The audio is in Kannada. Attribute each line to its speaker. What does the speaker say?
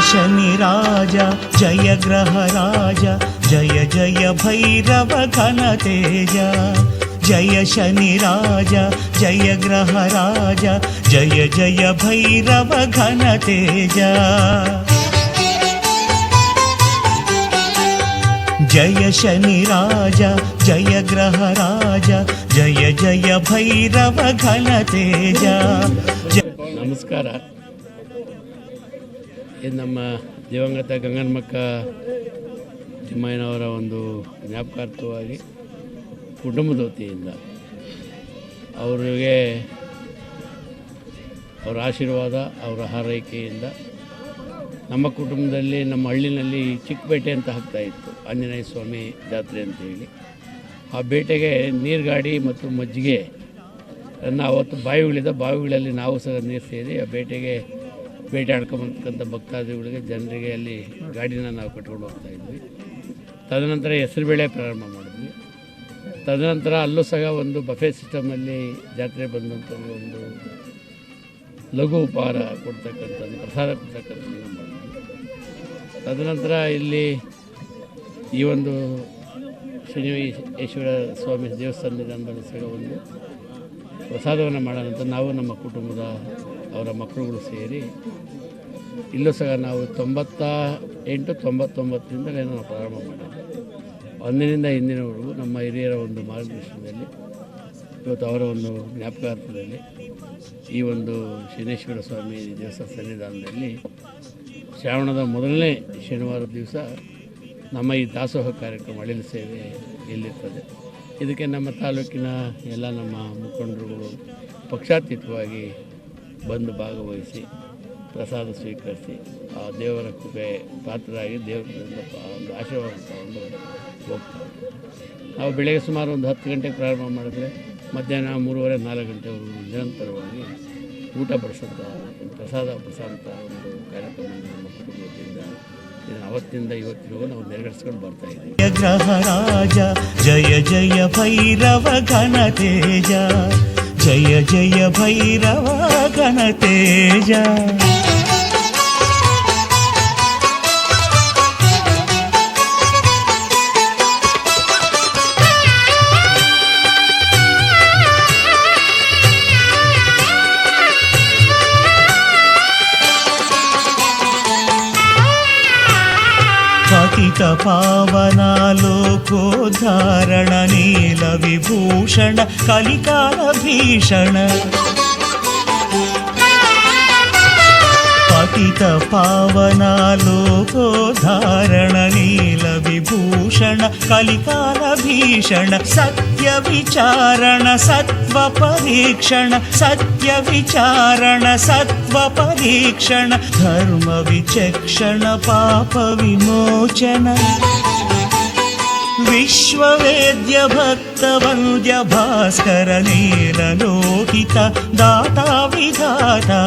Speaker 1: शनि राजा, जय ग्रह राजा, जय जय भैरव घन तेज, जय शनि राजा, जय ग्रह राजा, जय जय भैरव घन तेज। जय शनि राजा, जय ग्रह राजा, जय जय भैरव घन तेज।
Speaker 2: नमस्कार। ಇದು ನಮ್ಮ ದಿವಂಗತ ಗಂಗನ್ಮಕ್ಕ ತಿಮ್ಮಯ್ಯನವರ ಒಂದು ಜ್ಞಾಪಕಾರ್ಥವಾಗಿ ಕುಟುಂಬದ ವತಿಯಿಂದ ಅವರಿಗೆ ಅವರ ಆಶೀರ್ವಾದ, ಅವರ ಹಾರೈಕೆಯಿಂದ ನಮ್ಮ ಕುಟುಂಬದಲ್ಲಿ, ನಮ್ಮ ಹಳ್ಳಿನಲ್ಲಿ ಚಿಕ್ಕಬೇಟೆ ಅಂತ ಹಾಕ್ತಾ ಇತ್ತು, ಆಂಜನೇಯ ಸ್ವಾಮಿ ಜಾತ್ರೆ ಅಂತ ಹೇಳಿ. ಆ ಬೇಟೆಗೆ ನೀರುಗಾಡಿ ಮತ್ತು ಮಜ್ಜಿಗೆ ಅವತ್ತು ಬಾವಿಗಳಿದ್ದ ಬಾವಿಗಳಲ್ಲಿ ನಾವು ಸಹ ನೀರು ಸೇರಿ ಆ ಬೇಟೆಗೆ ಬೇಟೆ ಆಡ್ಕೊಂಬರ್ತಕ್ಕಂಥ ಭಕ್ತಾದಿಗಳಿಗೆ ಜನರಿಗೆ ಅಲ್ಲಿ ಗಾಡಿನ ನಾವು ಕಟ್ಕೊಂಡು ಹೋಗ್ತಾ ಇದ್ವಿ. ತದನಂತರ ಹೆಸರುಬೇಳೆ ಪ್ರಾರಂಭ ಮಾಡಿದ್ವಿ. ತದನಂತರ ಅಲ್ಲೂ ಸಹ ಒಂದು ಬಫೆ ಸಿಸ್ಟಮಲ್ಲಿ ಜಾತ್ರೆ ಬಂದಂಥ ಒಂದು ಲಘು ಉಪಹಾರ ಕೊಡ್ತಕ್ಕಂಥದ್ದು ಪ್ರಸಾದ ಕೊಡ್ತಕ್ಕಂಥದ್ದನ್ನು ತದನಂತರ ಇಲ್ಲಿ ಈ ಒಂದು ಶನಿವೇಶ್ವರ ಸ್ವಾಮಿ ದೇವಸ್ಥಾನದಲ್ಲಿ ಸಹ ಒಂದು ಪ್ರಸಾದವನ್ನು ಮಾಡೋಣ ಅಂತ ನಾವು ನಮ್ಮ ಕುಟುಂಬದ ಅವರ ಮಕ್ಕಳುಗಳು ಸೇರಿ. ಇಲ್ಲೂ ಸಹ ನಾವು ತೊಂಬತ್ತ ಎಂಟು, ತೊಂಬತ್ತೊಂಬತ್ತರಿಂದ ನಾವು ಪ್ರಾರಂಭ ಮಾಡಿದ್ವಿ. ಅಂದಿನಿಂದ ಇಂದಿನವರೆಗೂ ನಮ್ಮ ಹಿರಿಯರ ಒಂದು ಮಾರ್ಗದರ್ಶನದಲ್ಲಿ, ಇವತ್ತು ಅವರ ಒಂದು ಜ್ಞಾಪಕಾರ್ಥದಲ್ಲಿ, ಈ ಒಂದು ಶನೇಶ್ವರ ಸ್ವಾಮಿ ದೇವಸ್ಥಾನ ಸನ್ನಿಧಾನದಲ್ಲಿ ಶ್ರಾವಣದ ಮೊದಲನೇ ಶನಿವಾರ ದಿವಸ ನಮ್ಮ ಈ ದಾಸೋಹ ಕಾರ್ಯಕ್ರಮ ಅಳಿಲು ಸೇವೆ ಇಲ್ಲಿರ್ತದೆ ಇದಕ್ಕೆ ನಮ್ಮ ತಾಲೂಕಿನ ಎಲ್ಲ ನಮ್ಮ ಮುಖಂಡರುಗಳು ಪಕ್ಷಾತೀತವಾಗಿ ಬಂದು ಭಾಗವಹಿಸಿ, ಪ್ರಸಾದ ಸ್ವೀಕರಿಸಿ, ಆ ದೇವರ ಕೃಪೆ ಪಾತ್ರರಾಗಿ ದೇವರಿಂದ ಒಂದು ಆಶೀರ್ವಾದ ತಗೊಂಡು ಹೋಗ್ತಾರೆ ನಾವು ಬೆಳಗ್ಗೆ ಸುಮಾರು ಒಂದು ಹತ್ತು ಗಂಟೆಗೆ ಪ್ರಾರಂಭ ಮಾಡಿದ್ರೆ ಮಧ್ಯಾಹ್ನ ಮೂರುವರೆ, ನಾಲ್ಕು ಗಂಟೆವರೆಗೂ ನಿರಂತರವಾಗಿ ಊಟ ಬಡಿಸೋಂಥ ಪ್ರಸಾದ ಬಡಿಸೋಂಥ ಒಂದು ಕಾರ್ಯಕ್ರಮ ನಮ್ಮ ಕುಟುಂಬದಿಂದ ಅವತ್ತಿಂದ ಇವತ್ತಿಗೂ ನಾವು ನೆರವೇರಿಸ್ಕೊಂಡು ಬರ್ತಾ ಇದ್ದೀವಿ.
Speaker 1: ಜಯ ಜಯ ಜಯ ಭೈರವ జయ జయ భైరవ గణతేజ అమృత అనంత పావనాలోకోధారణ నీల విభూషణ కలికాల భీషణ. పతిత పావనాలోకోధారణ నీల విభూషణ కలికాల భీషణ సత్య విచారణ సత్య परीक्षण सत्य विचारण सत्व परीक्षण धर्म विचक्षण पाप विमोचन विश्ववेद्य भक्तवन्द्य भास्कर नीललोहित दाता विधाता